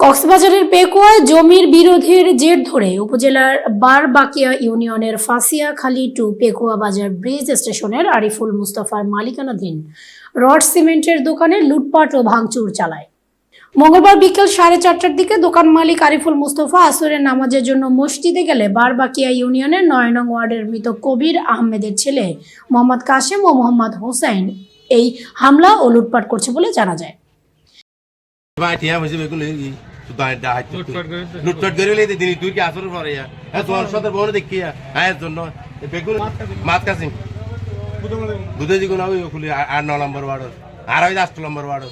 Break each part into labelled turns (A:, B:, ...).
A: কক্সবাজারের পেকুয়ায় জমির বিরোধের জের ধরে উপজেলার বারবাকিয়া ইউনিয়নের ফাসিয়াখালী টু পেকুয়া বাজার ব্রিজ স্টেশনের আরিফুল মুস্তাফার মালিকানাধীন রড সিমেন্টের দোকানে লুটপাট ও ভাঙচুর চালায়। মঙ্গলবার বিকেল সাড়ে চারটার দিকে দোকান মালিক আরিফুল মুস্তফা আসরের নামাজের জন্য মসজিদে গেলে বারবাকিয়া ইউনিয়নের নয় নং ওয়ার্ডের মৃত কবির আহমেদের ছেলে মোহাম্মদ কাশেম ও মোহাম্মদ হোসাইন এই হামলা ও লুটপাট করছে বলে জানা যায়।
B: ভাই টিয়া হয়েছে বেগুন লেগে তো দাঁড় দাঁড়
C: লুটপাট করে দিতে
B: লুটপাট করে লেগে দিনি তুই কি আসর পরে হ্যাঁ তোমার সাথে বোন দেখি হ্যাঁ জন্য। বেগুন মাত কাসিম দুধে দিগুন ওই খুলি আট ন নম্বর ওয়ার্ড। আর ওই দশ নম্বর ওয়ার্ড।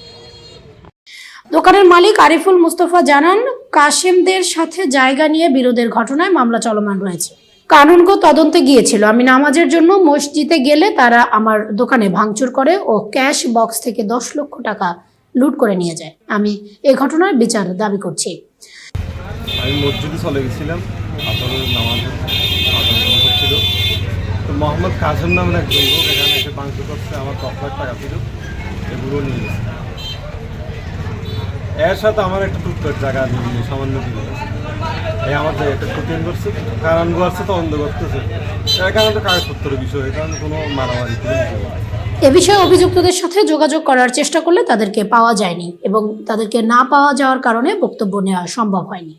A: দোকানের মালিক আরিফুল মুস্তফা জানান কাশেমদের সাথে জায়গা নিয়ে বিরোধের ঘটনায় মামলা চলমান রয়েছে। কানুনগো তদন্তে গিয়েছিল। আমি নামাজের জন্য মসজিদে গেলে তারা আমার দোকানে ভাঙচুর করে ও ক্যাশ বক্স থেকে দশ লক্ষ টাকা লুট করে নিয়ে যায়। আমি এ ঘটনার বিচার দাবি করছি।
C: আমি মসজিদে চলে গেছিলাম। আদান তো মোহাম্মদ কাসেম নামের একজন লোক এখানে এসে মাংস করছে, আমার দশ লাখ টাকা ছিল এগুলো নিয়ে গেছে। এর সাথে আমার একটা টুকটাক জায়গা নিয়ে সামান্য দিল এই আমার জায়গাটা ক্ষতিন করছে। কারণ করছে তো অন্ধ করতেছে এখানে তো কাগজপত্রের বিষয়, এখানে কোনো মারামারি কোনো বিষয়।
A: এ বিষয়ে অভিযুক্তদের সাথে যোগাযোগ করার চেষ্টা করলে তাদেরকে পাওয়া যায়নি এবং তাদেরকে না পাওয়া যাওয়ার কারণে বক্তব্য নেওয়া সম্ভব হয়নি।